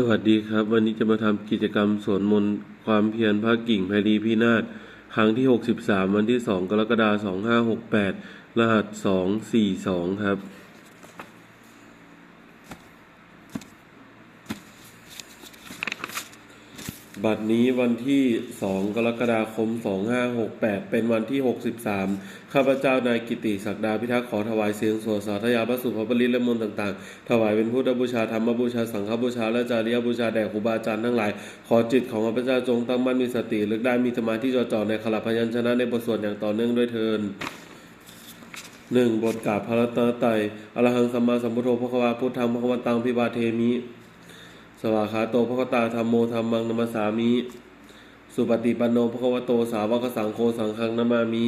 สวัสดีครับ วันนี้จะมาทำกิจกรรมสวนมนต์ความเพียรพระกิ่งไพรีพินาศครั้งที่ 63 วันที่ 2 กรกฎาคม 2568 รหัส 242 ครับ บัดนี้วันที่ 2 กรกฎาคม 2568 เป็นวันที่ 63 ข้าพเจ้านายกิติศักดาพิทักษ์ขอถวายเสียงสวดสาธยายพระสุภาพริตและมนต์ต่างๆ ถวายเป็นพุทธบูชาธรรมบูชาสังฆบูชาและจาริยบูชาแด่ครูบาอาจารย์ทั้งหลาย ขอจิตของข้าพเจ้าจงตั้งมั่นมีสติลึกได้มีสมาธิจดจ่อในขลับพยัญชนะในบทสวดอย่างต่อเนื่องด้วยเทินหนึ่งบทกาพระรัตนตรัยอรหังสัมมาสัมพุทโธพระควาพุทธังพระควตังพิบาเทมิ สวากขาโตพระควตาธรรมโมธรรมังนมัสามิ สุปฏิปันโนพระควโตสาวกสังโฆสังฆังนามามิ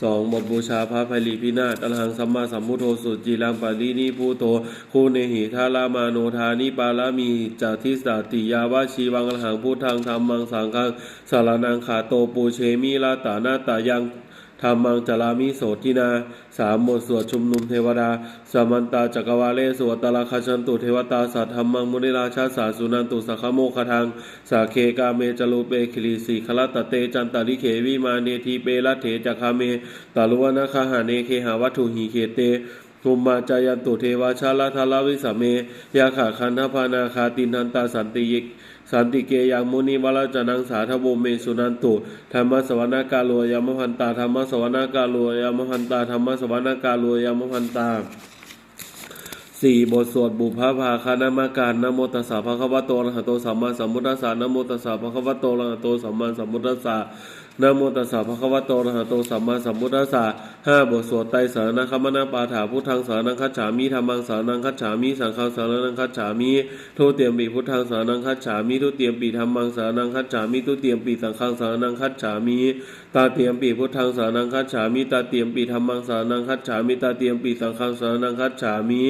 สองบทบูชาพระไพรีพินาศอรหังสัมมาสัมพุทโธสุจีรังปาลีนิภูโตคูเนหิทารามาโนทานิปาลามีจาทิสาติยาวาชีวังอรหังพุทธังธรรมังสังฆังสารนังขาโตปูเชมิลาตานาตายัง ธรรมังจารามิโสทินาสามบทสวดชุมนุมเทวดาสามันตาจักรวาเลสวดตาลาคาชันตุเทวตาสัทธรรมังมุนิราชาสาสุนันตุสัคโมคทังสาเคกาเมจลูเปคิริสีคลตเตจันตาริเขวิมาเนทีเปละเถจักคาเมตาลุวนาคาหาเนเคหาวัตถุหีเขเตภูมิมาจายันตุเทวาชาลาทาลาวิสเมยาขาคันธพานาคาตินันตาสันติยิก สันติเกยังมุนีวรจนังสาธโวเมสุนันตุธรรมสวนากาโลยามพันตาธรรมสวนากาโลยามพันตาธรรมสวนากาโลยามพันตาสี่บทสวดบุพภาคานามการนโมตัสสะภะคะวะโตอะระหะโตสัมมาสัมพุทธัสสะนโมตัสสะภะคะวะโตอะระหะโตสัมมาสัมพุทธัสสะนะโมตัสสะภะคะวะโตอะระหะโตสัมมาสัมพุทธัสสะห้าบทสวดไตรสารณคัมมนาปาถาพุทธังสารนังคัจฉามิธรรมังสารนังคัจฉามิสังฆังสารนังคัจฉามิทุติยมปีพุทธังสารนังคัจฉามิทุติยมปีธรรมังสารนังคัจฉามิทุติยมปีสังฆังสารนังคัจฉามิตาเตียมปีพุทธังสารนังคัจฉามิตาเตียมปีธรรมังสารนังคัจฉามิตาเตียมปีสังฆังสารนังคัจฉามิ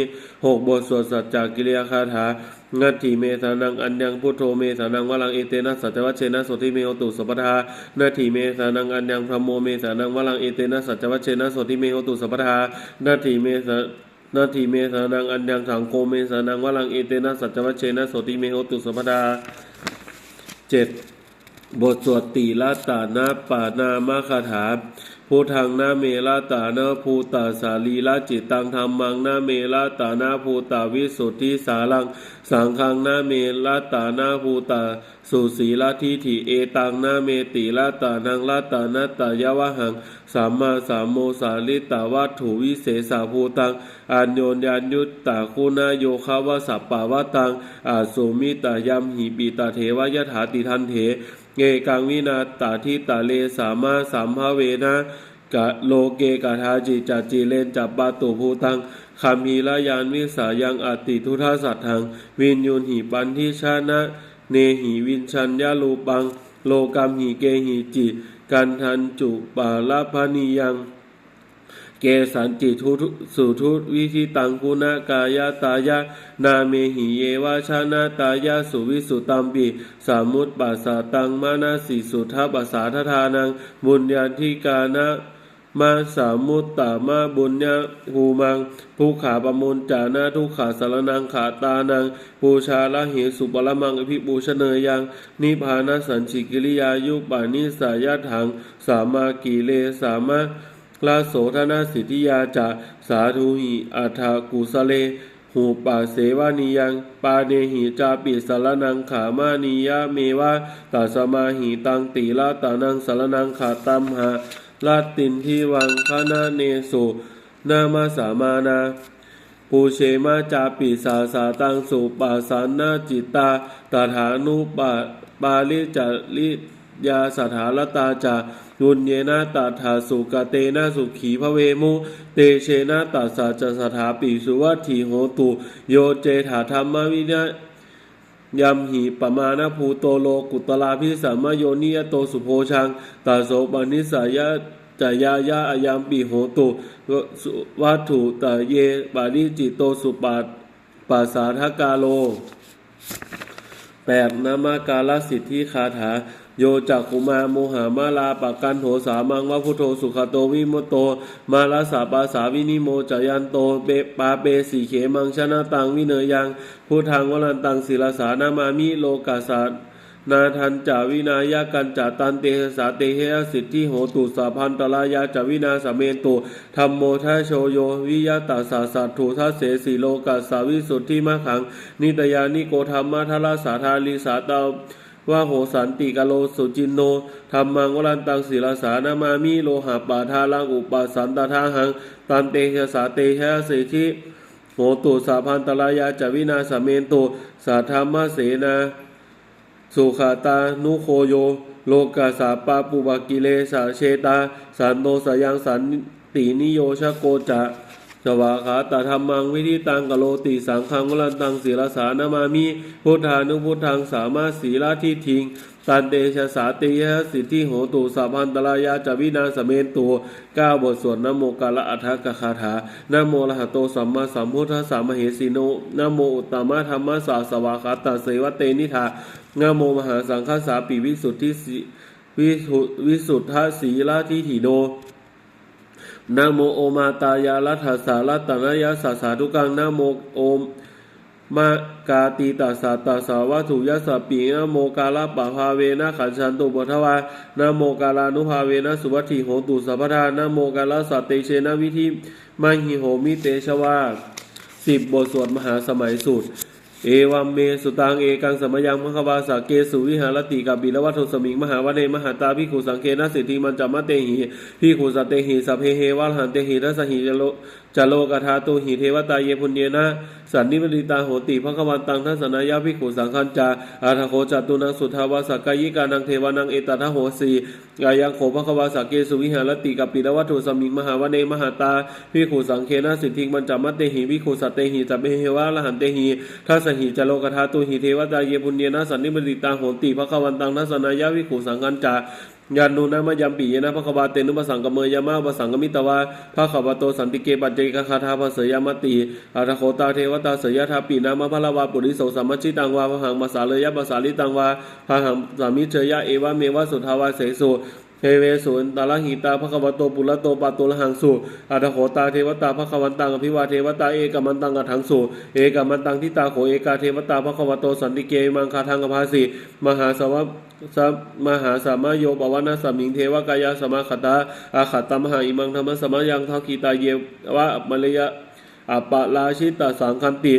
หกบทสวดสัจจกิริยาคาถา งัตถิเมสานังอัญญังพุทโธเมสานังวลังเอเตนะสัจวัชเชนะโสติเมโหตุสัพทานาทีเมสานังอัญญังพรมโมเมสานังวลังเอเตนะสัจวัชเชนะโสติเมโหตุสัพทานาทีเมสานาทีเมสานังอัญญังสังโฆเมสานังวลังเอเตนะสัจวัชเชนะโสติเมโหตุสัพพทาเจ็ดบทสวดตีละตานาปานามาคาถา พุทธังนาเมละตานาภูตาสาลีละจิตตังธรรมังนาเมละตานาภูตาวิสุทธิสาลัง สังฆังนาเมละตานาภูตาสุสีละทิฏฐิเอตังนาเมติละตานังละตานาตายาวะหังสัมมาสัมโมสาลิตาวัตถุวิเศษาภูตังอัญโยนยัญยุตตาคุณาโยคาวสัปปาวตังอาสุมิตายัมหิปิตาเทวยถาติทันเถ เกกังวินาตาทิตาเลสามาสามภเวนะกะโลเกกาทาจิจัจจิเลนจับปาตุภูตังคามีลายานวิสายังอติทุทาสัตถังวินยุนหิปันทิชานะเนหิวินชัญญาลูปัง โลกามหิเกหิจิ กันทันจุปาลพานิยัง เกสันติทุสุทุวิธิตังคุณากายาตายะนาเมหิเยวาชานาตายาสุวิสุตัมปิสามุตปัสสาตังมานาสิสุทัปัสสาทธานังบุญญาธิกานะมาสามุตตามาบุญญาภูมังภูขาปมุนจานาทุขาสารนังขาตานังปูชาละเหสุปละมังอภิปูชเนยยัง นิพานะสันชิกิริยายุปานิสายาถัง สามากีเลสามา ลาโสธนาสิทธิยาจะสาธุหิอัฏฐกุสเลหูปาเสวานิยังปาเนหิจาปิสารนังขามานิยาเมวะตัสมาหิตังติลาตานังสารนังขาตัมหะลาตินทิวังคณาเนโสนามาสามานาปูเชมาจาปิสาสาตังสุปาสานาจิตตาตถานุปาปาลิจาริยาสถารตาจา ยุนเยนะตถาสุกเตนะสุขีพระเวมุ เตเชนะตัสสะจสถาปิสุวัตถีโหตุโยเจถาธรรมวิญญยัมหีปมาณภูโตโลกุตลาพิสามโยนิยโตสุโพชังตาโสปนิสายะจายายาอายามปีโหตุวัตถุตะเยปาริจิตโตสุปาปัสสาทกาโลแปดนามากาลสิทธิคาถา โยจักขุมาโมหามาลาปะกันโหสามังวะพุทโธสุขโตวิมุตโต มาลาสาปาสาวินิโมจยันโตเปปาเปสีเขมังชนะตังวิเนยังพุทธังวรันตังศิลสานามามิโลกาสานาทันจาวินายากันจาตันเตหสาเตเฮสิทธิโหตุสาพันตลายาจาวินาสเมนตุธรรมโมทะโชโยวิยตาสาสัตถุทัสเสสีโลกัสสาวิสุทธิมะขัง นิตยานิโกธรรมะทลาสาธาลิสาตา ว่าโหสันติกาโลสุจินโนธรรมังวรันตังศิลสานามามิโลหะปาทาลังอุปสันตทาหังตันเตชะสาเตชะเสชิโหตุสาพันตลายาจวินาสเมนตุสาธรรมเสนาสุขาตานุโคโย โลกาสาปาปุบากิเลสาเชตาสันโนสยังสันตินิโยชโกจะ สวาขาตธรรมังวิธิตังกะโลติสังขังวรันตังศีลสานามามิพุทธานุพุทธังสามารถศีลาทิทิงตันเตชะสาติยะสิทธิโหตุสัพพันตรายาจวินาสเมนตุเก้าบทสวดนโมกาละอัฏฐกคาถานโมละหะโตสัมมาสัมพุทธัสสะมเหสีโนนโมอุตตมะธรรมสสาสวาคาตาเสวเตนิธานโมมหาสังฆสาปิวิสุทธิวิสุวิสุทธสีลาทิถิโน นะโมโอมาตายาลัทธสารัตนายาสาสาธุกังนะโมโอมมากาตีตาสาตาสาวัตถุยสสปีนะโมกาลปะภาเวนะขันชันตุบทวานะโมกาลานุภาเวนะสุวัตถิโหตุสัพพทานะโมกาลสัตเตเชนะวิธิมหิโหมิเตชวาสิบบทสวดมหาสมัยสูตร เอวัมเมสุตังเอกังสมยังมะขวาสาเกสุวิหารติกับบิลวัตโทสมิงมหาวเนมหาตาพิขุสังเคนะสิทธิมันจามาเตหีพิขุสตเตหีสัพเพเฮวัลหันเตหีรัสหิจโล จโลกธาตุหิเทวตาเยพุญเยนะสันนิบดิตาโหติพระขวันตังทัสนายาพิขุสังคัญจาอาทโคจตุนังสุทาวาสกายิกานังเทวานังเอตทะโหสีกายังโขพระขวาสาเกสุวิหารติกับปิลวัตถุสมิงมหาวเนมหาตาพิขุสังเคนะสิทธิมันจามะเตหิพิขุสัตเตหิสัพเพเฮวะลหันเตหิทัสหิจโลกธาตุหิเทวตาเยพุญเยนะสันนิบดิตาโหติพระขวันตังทัสนายาพิขุสังคัญจา ยานูนะมะยัมปียนะพระขบาเตนุปสังกเมยยามะปสังกมิตวาพระขบาโตสันติเกปัจเจกคาถาภาเสยามติอาทโคตาเทวตาเสยทาปีนามะพะละวาปุริโสสัมมชิตังวาพหังมาสาเลยยะภาษาลิตังวาพหังสามิเชยะเอวะเมวะสุทาวาเสสุ เทเวสุนตาลหิตาพระขวโตปุระโตปาตุละหังสุอาทโขตาเทวตาพระขวันตังอภิวาเทวตาเอกมันตังอัถังสุเอกมันตังทิตาโขเอกาเทวตาพระขวโตสันติเกมังคาทังอภาสีมหาสวสัมมหาสามโยปวนาสมิงเทวกายาสมาคตาอาขตตมหาอิมังธรรมสมายังทักขีตาเยวะมลยะอปปะลาชิตาสังคันติ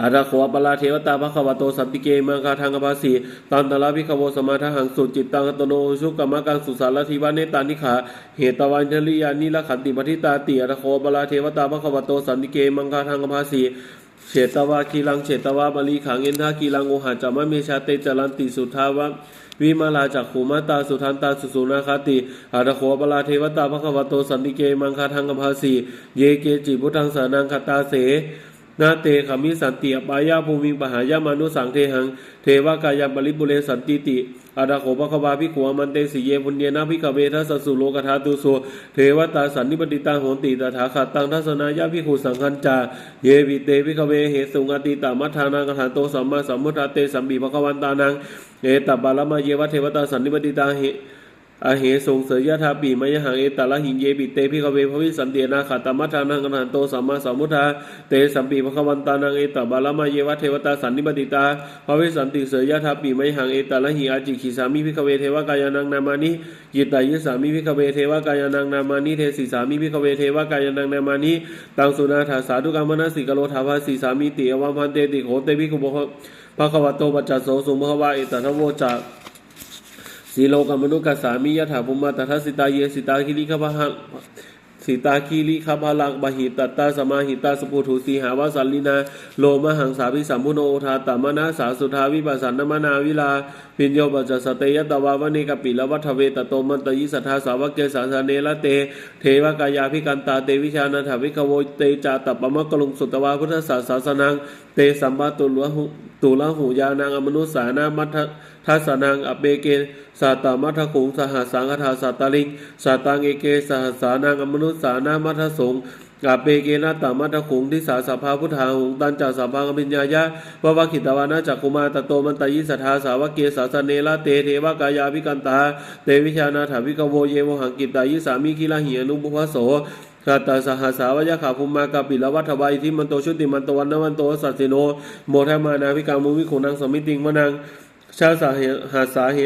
อาราโควปลาเทวตาภควโตสันติเกมังคาทางกภาสีตันตละพิขวสมาทหังสุจิตตังตโนชุกกรรมกังสุสารทิวาเนตานิขาเหตวันเทริยานิละขันติปทิตาติอาราโควปลาเทวตาภควโตสันติเกมังคาทางกภาสีเฉตวาคีลังเฉตวาบาลีขังเอนทาคีลังโอหาจามะเมชาเตจรันติสุทาวะวิมาลาจักขุมาตาสุทันตาสุสุนาคาติอาตโขปลาเทวตาภควโตสันติเกมังคาทังกภาสีเยเกจิพุทธังสานังคตาเส นาเตขมิสันติปายาภูมิปหายามานุสังเทหัง เทวกายบริบุเรสันติติอาดาโขปะควาพิขวมันเตสิเยพุญเยนะพิกเวทัสสุโลกธาตุโสเทวตาสันนิปติตาโหติตถาคตตังทัสนายาพิขุสังคัญจาเยวิเตพิกเวเหสุงอติตามัทานังกถาโตสัมมาสัมพุทธเตสัมบีภควันตานังเอตบบาลมาเยวะเทวตาสันนิปติตาเห อาเหสงเสยยะทาปีมยหังเอตาละหิงเยปิเตพิกเวภวิสันเตียนาขัตมัทานังกถาโตสัมมาสัมพุทธาเตสัมปีภควันตานังเอตบบาลมาเยวะเทวตาสันนิปติตาภวิสันติเสยยะทาปีมยหังเอตาละหิอาจิขิสามิพิกเวเทวกายานังนามานิยิตายิสามิพิกเวเทวกายานังนามานิเทสิสามิพิกเวเทวกายานังนามานิตังสุนาถาสาธุกรรมนาสิกโลทาภาสีสามิติอวัมพันเตติโขเตพิคุโบภะคะวะโตปัจจโสสุมภวะเอตทะโวจา สีโลกมนุกัสามิยถาภูมาตถาสิตาเยสิตาคิริขพหังสิตาคีริขพลังบหิตตตาสมาหิตาสปุถุสีหาวาสัลลินา โลมหังสาภิสัมพุโนโอทาตมนาสาสุทาวิปัสสนมนาวิลาพิญโยปัจสเตยตวาวเนกปิลวัฏเวตโตมันตยิสัทธาสาวกเกสาสเนละเต เทวกายาพิกันตาเตวิชานาถวิกโวเตจาตปปมะกลุงสุตวาพุทธศาสนานัง เตสัมมาตุลวหุตุลหูยานังอมนุสานามัท ทัสนังอเปเกสาตามัทขุงสหสังฆทาสัตตลิงสาตังเอเกสหสานังอมนุสานามัทสงกาเปเกนะตามัตถคุงทิสาสัพพาพุทธาหุงตันจัสสัพพังอภิญญายะวะวะขิตวานะจักคุมาตโตมันตยิสัทธาสาวกเกสาสเนละเตเทวกายาวิกันตาเตวิชานาถาวิกโวเยวหังกิตายิสามิคิลาหิอนุบุพโสกาตาสหสาวยะขาภูมากาปิลวัฏวายที่มันโตชุติมันโตวันนวันโตสัสสิโนโมทมานาวิกามุวิขุนังสมิติงมนัง ชาสาเหหาสาเห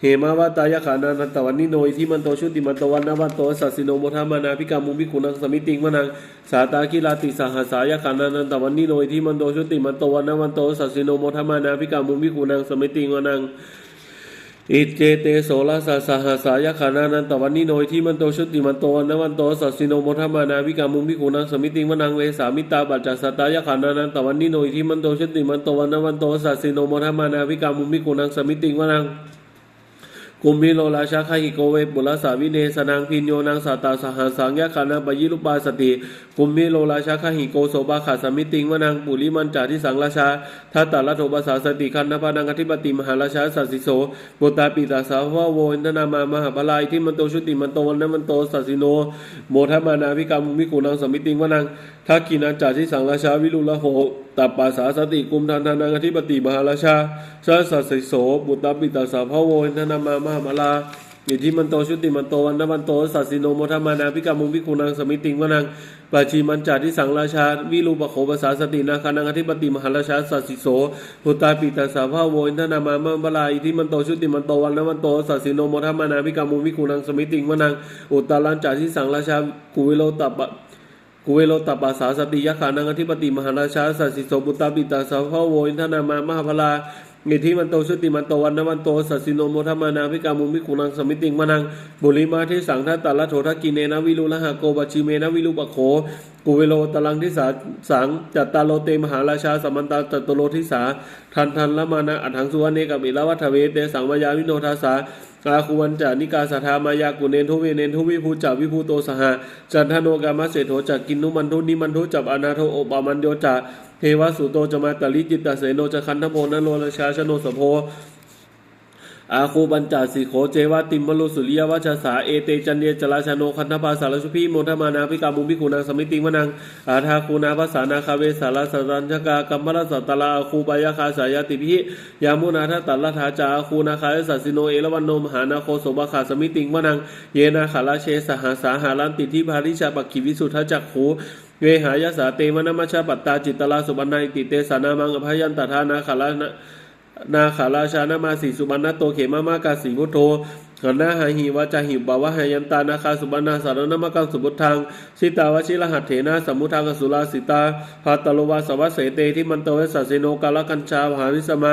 เหมาวาตายะขานานันตวันนิโนยที่มันโตชุติมันโตวันนวันโตสัสสิโนโมทมานาพิกามุวิขุนังสมิติงมนังสาตาคิลาติสหสายะขานานันตวันนิโนยที่มันโตชุติมันโตวันนวันโตสัสสิโนโมทมานาพิกามุวิขุนังสมิติงมนัง อิเจเตโสลาสาสหสายขานานันตวันนิโนยที่มันโตชุติมันโตวันนวันโตสัสิโนโมทมานาวิกามุมิกุนังสมิติมนังเวสามิตาบัจจสตายขานานันตวันนิโนยที่มันโตชุติมันโตวันนวันโตสัสิโนโมทมานาวิกามุมิกุนังสมิติมนัง กุมพิโลราชาคาหิโกเวปุรสาวิเนสนังพินโยนังสาตาสหัสสังยะคานาปยิลุปาสติกุมพิโลราชาคาหิโกโสบาขาสมิติงวนังปุริมันจาทิสังราชาทัตตาลโทปสาสติคันนภานังอธิปติมหาราชาสัสสิโสปุตาปิตาสาวะโวอินทนามามหาบาลายที่มันโตชุติมันโตวันนั้นมันโตสัสสิโนโมทมานาวิกามุมิกุนังสมิติงวนังทักกินันจาทิสังราชาวิรุลโหตัปปาสาสติกุมทันทานังอธิปติมหาราชาสาสัสสิโสปุตตาปิตาสาวโวินทนามามหาบาลาอิทธิมันโตชุติมันโตวันนวันโตสัสสิโนโมทมานาพิกามุงพิกุนังสมิติงวนังปาชีมันจาทิสังราชาวิรูปโขภาษาสตินาคานังอธิปติมหาราชาสัสสิโสพุตตาปิตาสาภาโวอินทนามามะบลาอิทธิมันโตชุติมันโตวันนวันโตสัสสิโนโมทมานาพิกามุงพิกุนังสมิติงวนังอุตตาลันจาทิสังราชากุวิโลตัป กุเวโลตัปปาสาสติยะขานังอธิปติมหาราชาสัสสิโสบุตตาปิตาสาภาโวอินทนามามหาพลาอิทธิมันโตชุติมันโตวันนวันโตสัสิโนโมทมานาภิกามุมิกุนังสมิติงมนังบุริมาที่สังทัตตละโททักกิเนนะวิรุละหะโกบัชิเมนะวิรุปะโขกุเวโลตลังทิสาสังจัตตาโลเตมหาราชาสัมมันตาจัตตโลทิสาทันทันละมานะอัฏฐังสุวรรณเนกับอิลาวัฏเวเตสังมายาวิโนทาสา อาคูวันจานิกาสัทธามายากุเนนทุเวเนนทุวิภูจาวิภูโตสหะจันทโนกามเศรษโถจักกินนุมันทุนิมันทุจับอนาโทโอปามันโยจะเทวสุโตจะมาตลิจิตตเสโนจะคันทโพนโลราชาชโนสโพ อาคูบัญจาสิโขเจวาติมมลุสุริยวัชสาเอเตจันเนจลาชโนคันธปาสารชุพีโมทมานาภิกามุภิกุนังสมิติงวนังอาทาคูนาภาษานาคาเวสาราสันชกากัมมรสัตตลาอาคูปายาคาสายาติพิยามุนาทัตตัลลทาจาอาคูนาคาสัสิโนเอลวันโนมหานาโคโสบขาสมิติงวนังเยนาขาลาเชสหาสาหารันติทิภาริชาปักขิวิสุทธจักขูเวหายาสาเตมนมัชาปัตตาจิตตลาสุบันนาติเตสานามังอภัยันตทานาขาลา นาขาราชานามาสีสุบรรณโตเขมามากาสีพุทโธหันนาหาหิวาจาหิบาวะหายันตานาคาสุบรรณาสารนามกังสุบุทังสิตาวชิรหัตเถนะสมุทังอสุลาสิตาภาตโลวาสวัสเสเตที่มันโตเวสัสเสโนกาลกัญชาวหาวิสมา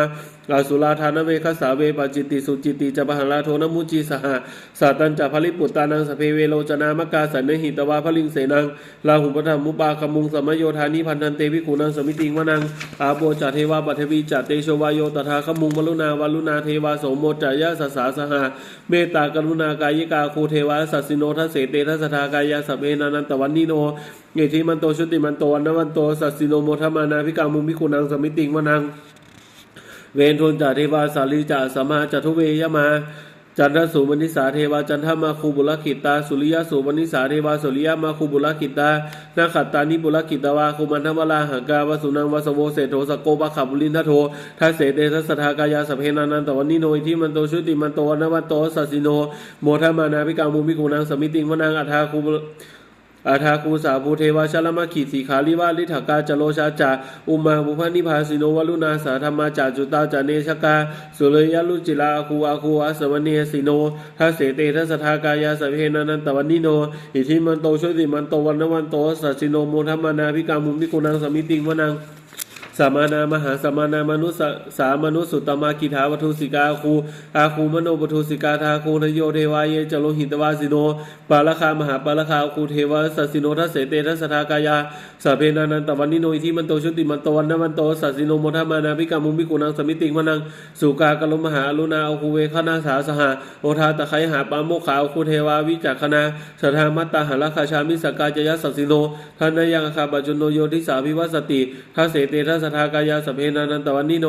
อาสุราธานเวคสาเวปจิตติสุจิตติจะปหันลาโทนมุจีสหะสัตันจะพลิปุตตานังสเพเวโลจนามกาสันเนหิตวาพลิงเสนังลาหุปธรรมมุปาคมุงสมโยธานิพันธันเตวิขุนังสมิติงวนังอาโปจาเทวาปัทวีจาเตโชวายโยตถาคมุงวลุนาวลุนาเทวาโสโมจายะสสาสหะเมตตากรุณากายิกาคูเทวาสัสสิโนทัสเสเตทัสทากายาสเปนานันตวันนิโนเอทิมันโตชุติมันโตวันนวันโตสัสสิโนโมทมานาภิกามุมิขุนังสมิติงวนัง เวนทุนจาเทวาสาลีจาสมาจทุเวยมา จันทสุวนิสาเทวาจันทมาคูบุลกิตาสุริยสุวนิสาเทวาสุริยมาคูบุลกิตานาขัตตานิบุลกิตาวาคุมันทวลาหังกาวสุนังวสโวเศโทสโกปะขับุลินทโททัเสเตทัสทากายาสเพนานันตวันนิโนอิทิมันโตชุติมันโตวันวันโตสัสิโนโมทมานาภิกามุมิกุนังสมิติงวนังอัฏฐาคูบุ อาทาคูสาภูเทวาชลมาขีสีขาลิวาลิถากาจโลชาจาอุมาบุพนิพาสิโนวลุนาสาธรรมาจาจุตาจาเนชกาสุเลยลุจิลาอาคูอาคูอาสวเนสิโนทัสเสเตทัสทากายาสเพนันันตวันนิโน อิทิมันโตช่วยติมันโตวันนวันโตสัสสิโนโมทัมมนาภิกามุมิกุนังสมิติงวนังามานามหาสามานามนุสสสามนุสสุตตมากิถาวัตุสิกาคูอาคูมโนปทุสิกาทาคูนโยเทวายเยจโลหิตวาสิโน ปาลคามหาปาลคาคูเทวสัสิโนทัสเสเตทัสทากายาสเพนานันตวันนิโนอิทิมันโตชุติมันโตวันนมันโตสัสิโนมทมานาภิกามุมิกุนังสมิติงวนังสุกากลมหาอรุณาอคูเวคนาสาสหะโอทาตะไคหาปาโมขาอคูเทวาวิจักขณาสทามัตตาหาราคาชามิสกาจยสัสิโนทานยังคาปัจจุโนโยทิสาภิวัสติทัสเสเตทัสทากายาสเพนานันตวันนิโน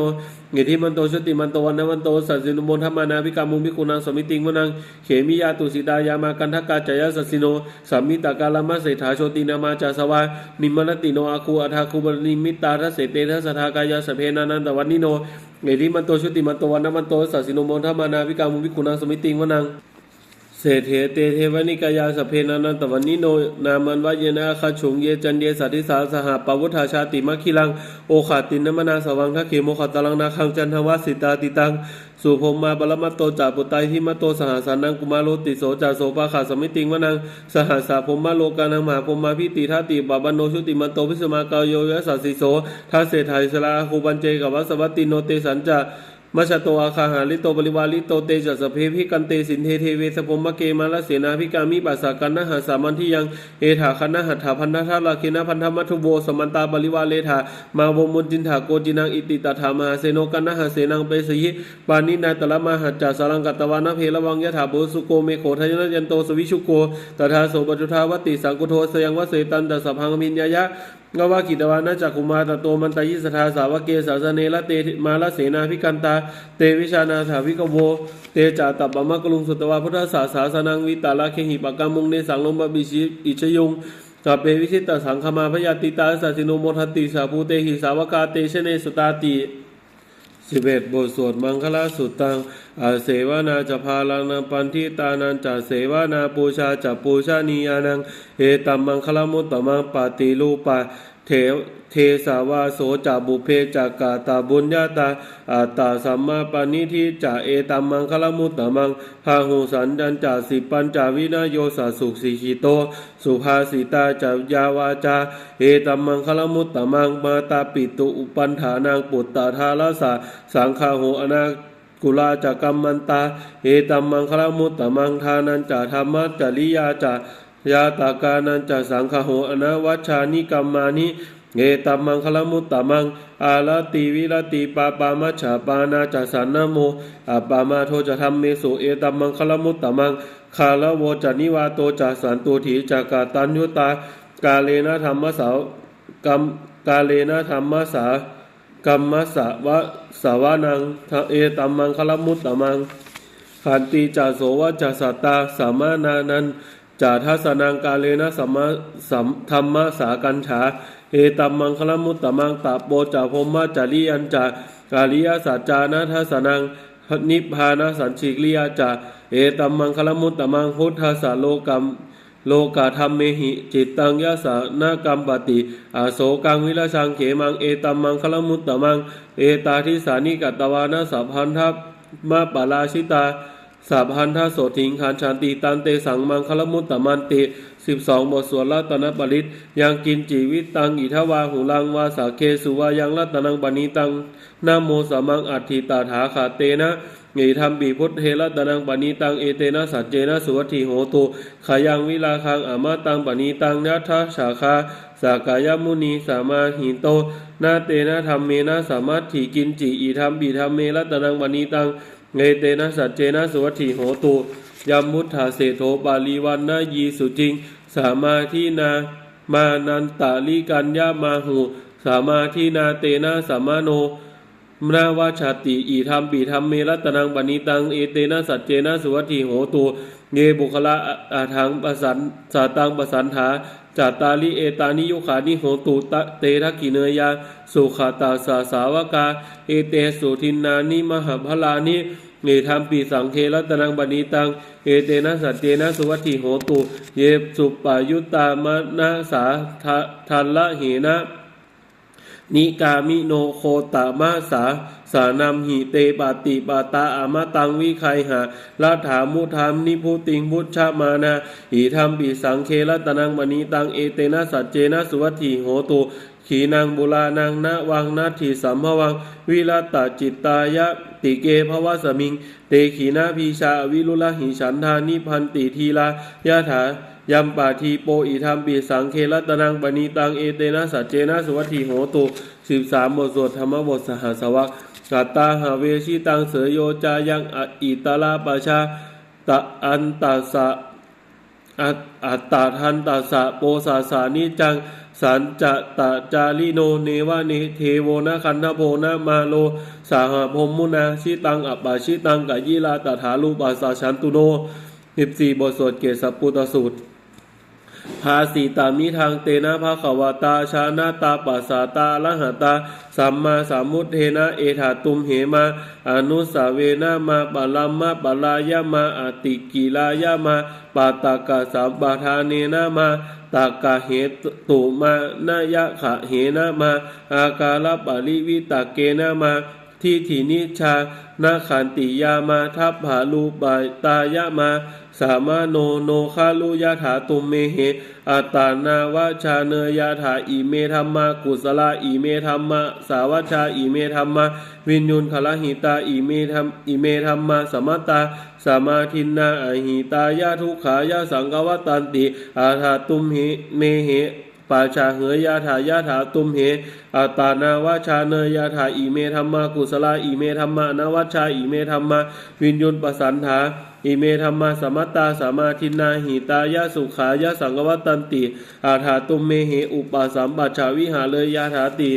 เงทิมันโตชุติมันโตวันนวันโตสัสสินุโมทัมมานาวิกามุมิคุนังสมิติงวนังเขมิยาตุสิตายามากันทกาจายาสัสิโนสัมมิตากาลามะเศรษฐาโชตินามาจาสวานิมมนติโนอาคูอัฐาคูบนิมิตาทัสเสเตทัสทากายาสเพนานันตวันนิโนเงทิมันโตชุติมันโตวันนวันโตสัสสินุโมทัมมานาวิกามุมิคุนังสมิติงวนัง เศรษฐเตเทวนิกายาสพเพนานันตวันนิโน นามันวะเยนะคาฉุงเยจันเยสัติสาสหปวุธาชาติมัคคิลัง โอขาตินนมนาสวังทักเขโมขตลังนาคังจันทวสิตาติตัง สุภมมาบลมัตโตจาปุตไตทิมโตสหสานังกุมาโลติโสจาโสปาขาสมิติงวนัง สหสาพมมาโลกานังมหาพมมาพิติทัติบาบันโนชุติมันโตพิสมากาโยยสัสสิโสทัสเศธาอิสลาคูบันเจกวัสวัตติโนเตสันจา มัชชโตอาคาหาลิโตปริวาลิโตเตจัสเพพิกันเตสินเทเทเวสพมมะเกมาลเสนาพิกามิปัสสากันนหาสามันที่ยังเอถาคันนะหัตถาพันธะลาเคนะพันธมัทุโวสมันตาบริวาเลถามาวมุนจินถาโกจินังอิติตถามาเสโนกันนหาเสนังเปสิหิปานินาตละมาหัจจาสารังกัตวานะเพลวังยะถาบุสุโกเมโขทยนะยันโตสวิชุโกตถาโสปจุทาวติสังกุโทสยังวเสตันตสพังมินยายะ กวากิตวานาจักกุมาตโตมันตายิสทาสาวกเกสาสเนละเตมาลเสนาพิกันตา เตวิชานาถาวิกโว เตจาตับบมะกลุงสุตวาพุทธศาสาสนังวิตาลาเคหิปกามุงเนสังลมบบิชิอิชยงสัพเพวิชิตสังคมาพยาติตาสัสิโนโมทติสาภูเตหิสาวกาเตชเนสุตาติ สิบเอ็ดบทสวดมังคลาสุตตังอาเสวนาจะพาลังนัปันทิตานันจะเสวนาปูชาจะปูชานียานัง เอตัมมังคลามุตตมังปาติลูปา เทเทสาวาโสจะบุเพจากาตาบุญญาตาอาตาสัมมาปานิทิจะเอตัมมังคลมุตตมังพาหูสันจันจะสิปัญจาวินาโยสาสุขสิขิโต สุภาสิตาจะยาวาจา เอตัมมังคลมุตตมังมาตาปิตุอุปันฐานังปุตตาทาลาสาสังฆาโหอนากุลาจักกัมมันตา เอตัมมังคลมุตตมังทานันจาธรรมะจริยาจา ยาตากานันจาสังฆโหอนาวัชานิกัมมานิเอตัมมังคลมุตตมัง อาลาติวิลาติปาปามัชาปานาจาสันนโมอาปามาโทจะทำเมสุเอตัมมังคลมุตตมัง คาลโวจานิวาโตจาสันตุถีจากาตัญยุตา กาเลนะธรรมสาวกัมกาเลนะธรรมสากัมมสาวะสาวานังเอตัมมังคลมุตตมังขันติจาโสวะจาสัตตาสามานานัน จาทัสนังกาเลนะสัมมาสัมธรรมะสากัญชาเอตัมมังคลมุตตมังตาโปจาพมมะจาริยันจากาลิยสัจจานะทัสนังนิพพานะสันชิกลิยาจาเอตัมมังคลมุตตมังพุทธสาโลกัมโลกาธรรมเมหิ จิตตังยะสานากรรมปติอาโศกังวิลชังเขมังเอตัมมังคลมุตตมัง เอตาทิสานิกัตวานาสัพพันทัพมาปาราชิตา สัพพันทโสถิงคานชันติตันเตสังมังคลมุตตมันติสิบสองบทสวดรัตนปริตยังกินจีวิตตังอิทวาหุลังวาสาเคสุวายังรัตนังปณิตังนะโมสมังอัตถิตาถาขาเตนะเอธรรมบีพุทธเทระตนังปณิตังเอเตนะสัจเจนะสุวัตถิโหตุขายังวิลาคังอามาตังปณิตังนัทธสาคาสากายมุนีสามาหิโตนาเตนะธรรมเมนะสามัตถิกินจิอีธรรมบีธรรมเมระตนังปณิตัง เอเตนะสัจเจนะสุวัตถิโหตุยมมุทธาเสโทปาลีวันนายีสุจริง สามาทินามานันตาลิกัญญามาหู สามาทินาเตนะสามาโนมนาวาชาติอีธรรมปีธรรมเมรัตนังปณิตังเอเตนะสัจเจนะสุวัตถิโหตุเยบุคละอาทังปสันสาตังปสันธาจาตาลิเอตานิโยขานิโหตุตะเตทักขิเนยา สุขาตาสาสาวกาเอเตสุทินนานิมหาพลานิเนธรรมปีสังเครัตนังปณิตัง เอเตนะสัจเจนะสุวัตถิโหตุ เยสุปายุตามนาสาทันละเหนะ นิกามิโนโคตามาสาสานัมหิเตปาติปาตาอามาตังวิไคหาลาถามุธามนิพุติงพุทธามานาหิธรรมปิสังเครัตนังมณีตังเอเตนะสัจเจนะสุวัตถิโหตุ ขีนางบุลานังนาวังนาทีสัมภวัง วิรัตตจิตตายะติเกภวะสมิง เตขีนาพีชาวิรุลหิฉันทานิพันติทีลายะถายัมปาทีโปอิธรรมปีสังเครัตนังปณีตังเอเตนะสัจเจนะสุวัตถิโหตุสิบสามบทสวดธรรมบทสหสวรรคกัตตาหาเวชิตังเสยโยจายังอิตาลาปชาตะอันตาสะอัตตาทันตัสสะโปสาสานิจัง สันจะตะจาริโนเนวะเนเทโวนะคันทโพนะมาโล สาหพมมุนาชิตังอัปปาชิตังกะยิลาตถาลูปาสาชันตุโนสิบสี่บทสวดเกศปุตสูตรภาสีตามิทางเตนะภาขวตาชานาตาปัสสาตาละหะตาสัมมาสัมมุทเทนะเอถาตุมเหมาอนุสาเวนะมาปะลัมมะปะลายะมาอติกิลายะมาปาตากะสัมปทานเนนะมา ตากะเหตุมานายะขะเหนะมา อากาลปะริวิตาเกนะมาทิฏฐินิชานาขันติยามาทัพหาลูปายตายะมา สามาโนโนคาลุยะถาตุมเมเหอัตานาวาชาเนยาถาอิเมธรรมากุสลาอิเมธรรมะสาวชาอิเมธรรมาวินยุนคลหิตาอิเมธรรมอิเมธรรมาสมัตตาสมาทินนาอหิตายะทุขายะสังกวตันติอาถาตุมเหเมเหปาชาเหยยาถายาถาตุมเหอัตานาวาชาเนยยาถาอิเมธรรมากุสลาอิเมธรรมานวชชาอิเมธรรมาวินยุนปสันธา อิเมธรรมาสมัตตาสามาทินาหิตายะสุขายะสังกวัตตันติ อาถาตุมเมเหอุปาสัมปัชาวิหาเลยยาถาติ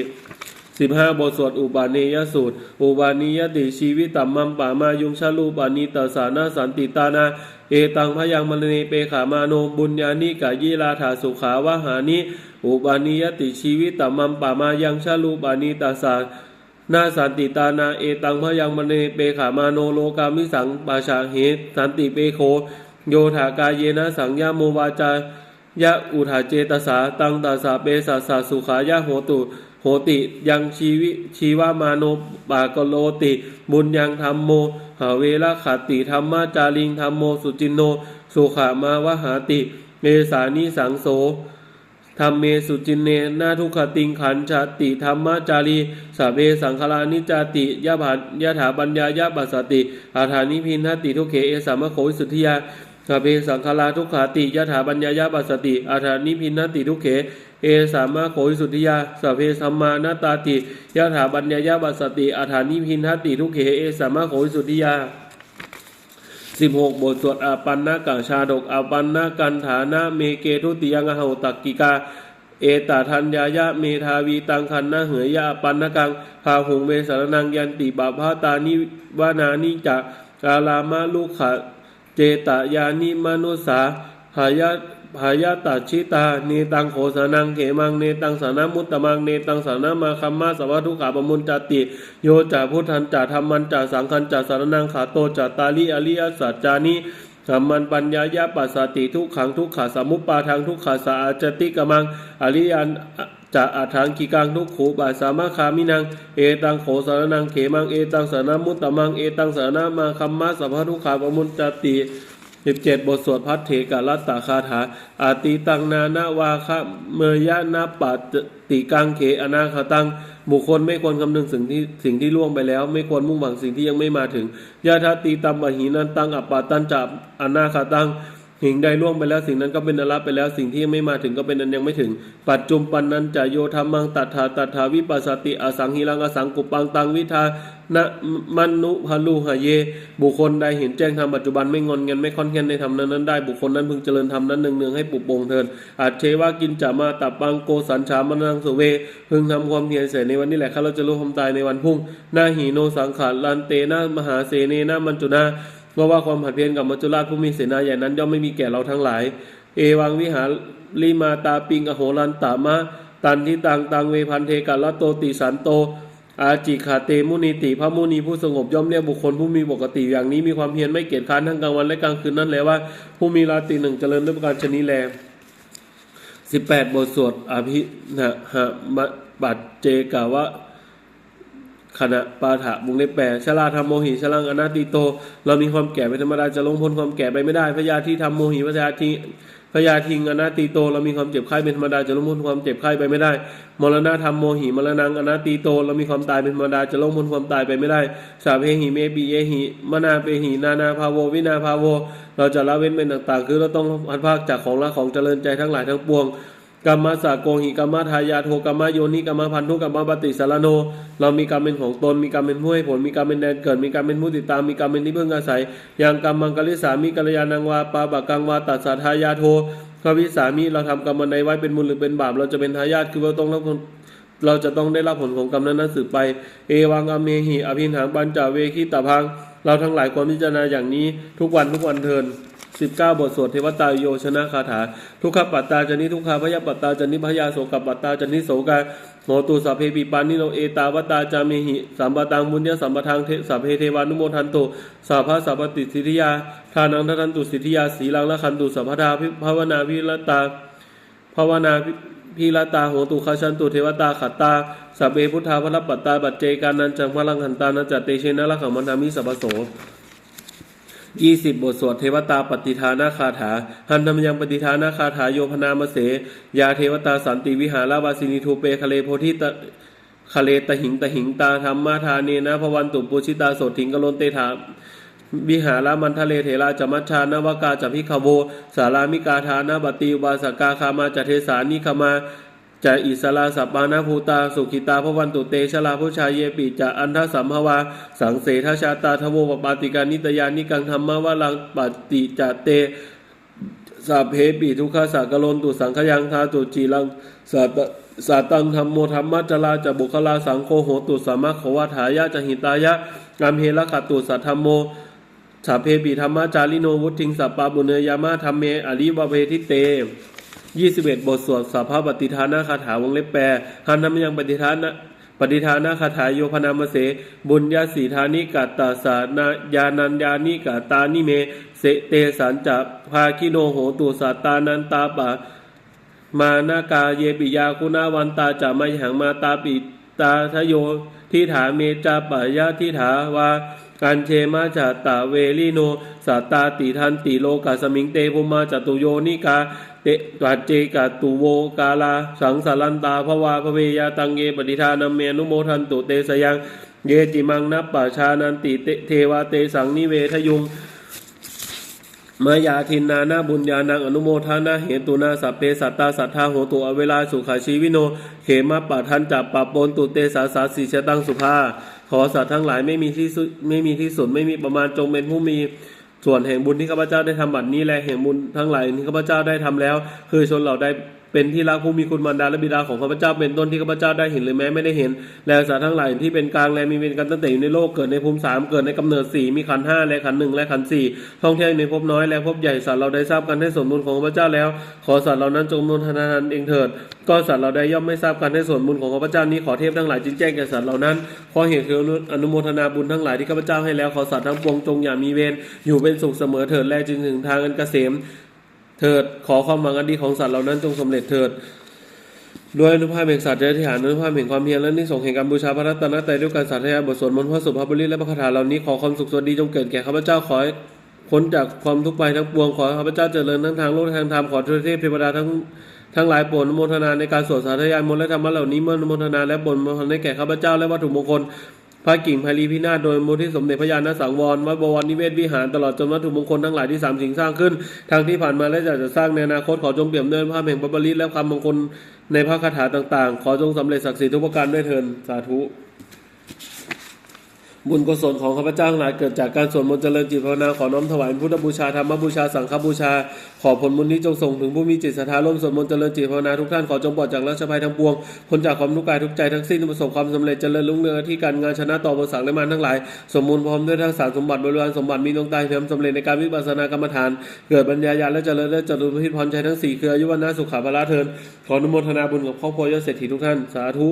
สิบห้าบทสวดอุบาเนยสูตร อุบานียติชีวิตตัมมัมปามายุงชาลูปานีตสานาสันติตานา เอตังพยังมรณีเปขามาโนบุญญานิกายิลาถาสุขาวหานิอุบานียติชีวิตตัมมัมปามายังชาลูปานีตสา นาสันติตานาเอตังพยังมรณีเปขามาโนโลกามิสังปาชาเหตสันติเปโค โยถากายเยนะสังยาโมวาจายะอุทาเจตสาตังตาสาเปสัสสะสุขายะโหตุโหติยังชีวิชีวามาโนปากโลติ บุญยังธรรมโม หาเวลขติธรรมาจาริงธรรมโมสุจินโน สุขามาวหาติเมสานิสังโส ธรรมเมสุจินเนนาทุกขติงขันชาติธรรมจารีสาเบสังคลานิจาติยะผันยะถาปัญญายะปัสสติอาถานิพินทติทุเขเอสามะโขวิสุทธิยาสาเบสังคลาทุกขาติยะถาปัญญายะปัสสติอาถานิพินทติทุเขเอสามะโขวิสุทธิยาสพเพสัมมานาตาติยะถาปัญญายะปัสสติอาถานิพินทติทุเขเอสามะโขวิสุทธิยา สิบหกบทสวดอาปันนากาชาดกอาปันนากันฐานะเมเกทุติยังหาตักกิกา เอตาทัญญายะเมทาวีตังคันนาเหยยะปันนากังพาหงเวสารนังยันติบาภาตานิวานานิจักาลามาลุขะเจตายานิมนุสาหายะ หายาตัชิตาเนตังโขสนังเขมังเนตังสานามุตตมังเนตังสานามาคัมมาสวัสทุขาปมุนจติ โยจะพุทธันจะธรรมันจะสังคันจะสารนังขาโตจะตาลิอริยสัจจานิสัมมันปัญญายะปัสสติทุกขังทุกขาสมุปปาทางทุกขาสาจติกมังอริยันจะอาทังกิกังทุกขูบาสามาคามินัง เอตังโขสารนังเขมังเอตังสารนามุตตมังเอตังสารนามาคัมมาสัพพะทุกขาปมุนจติ สิบเจ็ดบทสวดพัทเถกาลัตตาคาถา อาติตังนานาวาคะเมยะนาปัตติกังเขอนาคาตัง บุคคลไม่ควรคำนึงสิ่งที่สิ่งที่ล่วงไปแล้ว ไม่ควรมุ่งหวังสิ่งที่ยังไม่มาถึงยาทาตีตัมมหินันตังอัปปาตันจับอนาคาตังสิ่งใดล่วงไปแล้วสิ่งนั้นก็เป็นนรับไปแล้วสิ่งที่ยังไม่มาถึงก็เป็นอันยังไม่ถึง ปัจจุปันนันจะโยธรรมังตัทธาตัทธาวิปัสสติอสังหิรังอสังกุปังตังวิทา นะมนุพาลูหะเย บุคคลใดเห็นแจ้งธรรมปัจจุบันไม่งอนเงันไม่ค่อนแค้นในธรรมนั้นนั้นได้บุคคลนั้นพึงเจริญธรรมนั้นเนืองๆให้ปลุกปงเทินอาจเชว่ากินจะมาตับปังโกสันชามนังสุเว พึงทำความเพียรเสร็จในวันนี้แหละข้าเราจะรู้ความตายในวันพุ่งหน้าหีโนสังขารลันเตนะมหาเสเนนะมัญจุนาเพราะว่าความผัดเพี้ยนกับมัจจุราชผู้มีเสนาใหญ่นั้นย่อมไม่มีแก่เราทั้งหลาย เอวังวิหาลิมาตาปิงอโหรันตามะตันทิตังตังเวพันเทกาลโตติสันโต อาจิขาเตมุนีติพระมุนีผู้สงบย่อมเรียกบุคคลผู้มีปกติอย่างนี้มีความเพียรไม่เกียจค้านทั้งกลางวันและกลางคืนนั่นแหละว่า ผู้มีราตรีหนึ่งเจริญด้วยประการชนิแลสิบแปดบทสวดอภินะหะมะปัจเจกาวะขณะปาฐะวงเล็บแปดชลาธรรมโมหิชลังอนาติโต เรามีความแก่เป็นธรรมดาจะลงพ้นความแก่ไปไม่ได้พยาธิธรรมโมหิพยาธิ พยาทิงอนาตีโตเรามีความเจ็บไข้เป็นธรรมดาจะลงพ้นความเจ็บไข้ไปไม่ได้ มรณะธรรมโมหิมรณังอนาตีโตเรามีความตายเป็นธรรมดาจะลงพ้นความตายไปไม่ได้ สาเพหิเมปีเยหิมนาเปหินานาภาโววินาภาโว เราจะละเว้นเป็นต่างๆ คือเราต้องพัดภาคจากของละของเจริญใจทั้งหลายทั้งปวง กรรมสาโกหิกรรมทายาโทกรรมโยนิกรรมพันธุกรรมปฏิสารโน เรามีกรรมเป็นของตน มีกรรมเป็นผู้ให้ผล มีกรรมเป็นแดนเกิด มีกรรมเป็นผู้ติดตาม มีกรรมเป็นที่พึ่งอาศัย อย่างกรรมมังกริสามีกัลยาณังวาปาบะกังวาตัสสะทายาโทพรวิสามีเราทำกรรมอันใดไว้เป็นบุญหรือเป็นบาป เราจะเป็นทายาทคือเราต้องรับเราจะต้องได้รับผลของกรรมนั้นนั้นสืบไป เอวังอเมหิอภินหังปัญจเวคิตาพัง เราทั้งหลายควรพิจารณาอย่างนี้ทุกวันทุกวันเทิน 19 บทสวดเทวตาโยชนะคาถา ทุกขปัตตาจนิทุกขาพยาปัตตาจนิพยาโสกปัตตาจนิโสกาโหตุสัพเพปิปานิโนเอตาวตาจามิหิสัมปตังบุญญสัมปทางเทสัพเพเทวานุโมทันตุสัพพะสัพปติสิทธิยาทานังทันตุสิทธิยาสีลังละคันตุสัพพทาภิภาวนาวิรตาภาวนาพิรตาโหตุคาชันตุเทวตาขัตตาสัพเพพุทธาพระปัตตาบัจเจกานันจังพลังหันตานาจัตเตเชนะละขังมันทามิสัพโส ยี่สิบบทสวดเทวตาปฏิทานาคาถาหันธรรมยังปฏิทานาคาถาโยพนามเส ยาเทวตาสันติวิหารวาสินีทูเปคะเลโพธิตะคะเลตหิงตหิงตาธรรมาทาเนนะพวันตุปุชิตาโสถิงกโลนเตถาวิหารามันทะเลเถราจมัชชานวกาจพิขโว สารามิกาทานาบติอุบาสกาคามาจเทสานิคมา จะอิสลาสัปปานาภูตา สุขิตาพระวันตุเตชลาผู้ชายเยปิจะอันทสัมภวา สังเสทชาตาทโวปปาติกานิตยานิกังธรรมวลังปฏิจเตสัพเพปิทุกขสักลนตุสังขยังทาตุจีรังสัตสาตังธรรมโมธรรมัจลาจะบุคลาสังโฆโหตุสามะขวาถายะจะหิตายะกามเฮละขตุสัทธรรมโมสัพเพปิธรรมจาริโนวุทิงสัปปาบุเนยามาธรรมเมอริวะเวทิเต ยี่สิบเอ็ดบทสวดสัพพปฏิทานาคาถาวงเล็บแปรหันนำยังปฏิทานะปฏิทานาคาถาโยพนามเส บุญญาสีธานิกาตาสานายานัญญานิกาตานิเม เสเตสันจะภาคิโนโหตุสัตานันตาปะมานากาเยปิยาคุณาวันตาจะมาหังมาตาปิตาทโยทิถาเมจาปะยะทิถาวา การเชมาจัตตาเวลิโนสัตตาติทันติโลกาสมิงเตภุมาจตุโยนิกาเตปัจเจกาตุโวกาลา สังสารันตาภวาภเวยาตังเยปฏิทานัมเมนุโมทันตุเตสยัง เยจิมังนับปปะชานันติเตเทวาเตสังนิเวทยุงมายาทินนานาบุญญานังอนุโมทานาเหตุนาสัพเพสัตตาสัทธาโหตุอเวลาสุขาชีวิโน เขมาปะทันจับปะปนตุเตสาสาสีชะตังสุภา ขอสัตว์ทั้งหลายไม่มีที่สุดไม่มีที่สุดไม่มีประมาณจงเป็นผู้มีส่วนแห่งบุญที่ข้าพเจ้าได้ทำบัดนี้และแห่งบุญทั้งหลายที่ข้าพเจ้าได้ทำแล้ว คือชนเหล่าใด เป็นที่รักผู้มีคุณมารดาและบิดาของข้าพเจ้าเป็นต้นที่ข้าพเจ้าได้เห็นหรือแม้ไม่ได้เห็น และสัตว์ทั้งหลายที่เป็นกลางและมีเวรกันตั้งแต่อยู่ในโลกเกิดในภูมิสามเกิดในกำเนิดสี่มีขันห้าและขันหนึ่งและขันสี่ท่องเที่ยวในภพน้อยและภพใหญ่สัตว์เราได้ทราบกันให้ส่วนบุญของข้าพเจ้าแล้ว ขอสัตว์เหล่านั้นจงนุนทนาทานเองเถิด ก็สัตว์เราได้ย่อมไม่ทราบกันให้ส่วนบุญของข้าพเจ้านี้ขอเทพทั้งหลายจึงแจ้งแก่สัตว์เหล่านั้นขอเหตุคืออนุโมทนาบุญทั้งหลายที่ข้าพเจ้าให้แล้วขอสัตว์ทั้งปวงจงอย่ามีเวรอยู่เป็นสุขเสมอเถิดแลจึงถึงทางอันเกษม เถิดขอความหวังอันดีของสัตว์เหล่านั้นจงสำเร็จเถิดด้วยอนุภาพแห่งสัตว์และที่หารอนุภาพแห่งความเพียรและนิสงแห่งการบูชาพระรัตนตรัยด้วยการสาธยายบทสวดมนต์พระสุภาพบริตและพระคาถาเหล่านี้ขอความสุขสวัสดีจงเกิดแก่ข้าพเจ้าขอให้พ้นจากความทุกข์ภัยทั้งปวงขอข้าพเจ้าเจริญทั้งทางโลกและทางธรรมขอเทวเทพเทวดาทั้งทั้งหลายโปรดอนุโมทนาในการสวดสาธยายมนต์และธรรมะเหล่านี้เมื่ออนุโมทนาและบนมนต์ให้แก่ข้าพเจ้าและวัตถุมงคล พระกิ่งพารีพินาศโดยมูลที่สมเด็จพระญาณสังวรวัดบวรนิเวศวิหารตลอดจนวัตถุมงคลทั้งหลายที่สามสิ่งสร้างขึ้นทางที่ผ่านมาและจะจะสร้างในอนาคตขอจงเปี่ยมด้วยภาพแห่งพระบริตและความมงคลในพระคาถาต่างๆ ขอจงสำเร็จศักดิ์สิทธิ์ทุกประการด้วยเถินสาธุ บุญกุศลของข้าพเจ้าหลายเกิดจากการสวดมนต์เจริญจิตภาวนาขอน้อมถวายพุทธบูชาธรรมบูชาสังฆบูชา ขอผลบุญนี้จงส่งถึงผู้มีจิตศรัทธาร่วมสวดมนต์เจริญจิตภาวนาทุกท่านขอจงปลอดจากราชภัยทั้งปวงพ้นจากความทุกข์กายทุกใจทั้งสิ้นประสบความสำเร็จเจริญรุ่งเรืองที่การงานชนะต่ออุปสรรคและมารทั้งหลาย สมบูรณ์พร้อมด้วยทั้งสารสมบัติบริวารสมบัติมีดวงตาเทียมสำเร็จในการวิปัสสนากรรมฐาน เกิดปัญญาญาณและเจริญและจตุรพิพรชัยทั้งสี่คืออายุวันนาสุขาภละเทินขออนุโมทนาบุญกับครอบครัวยอดเศรษฐีทุกท่านสาธุ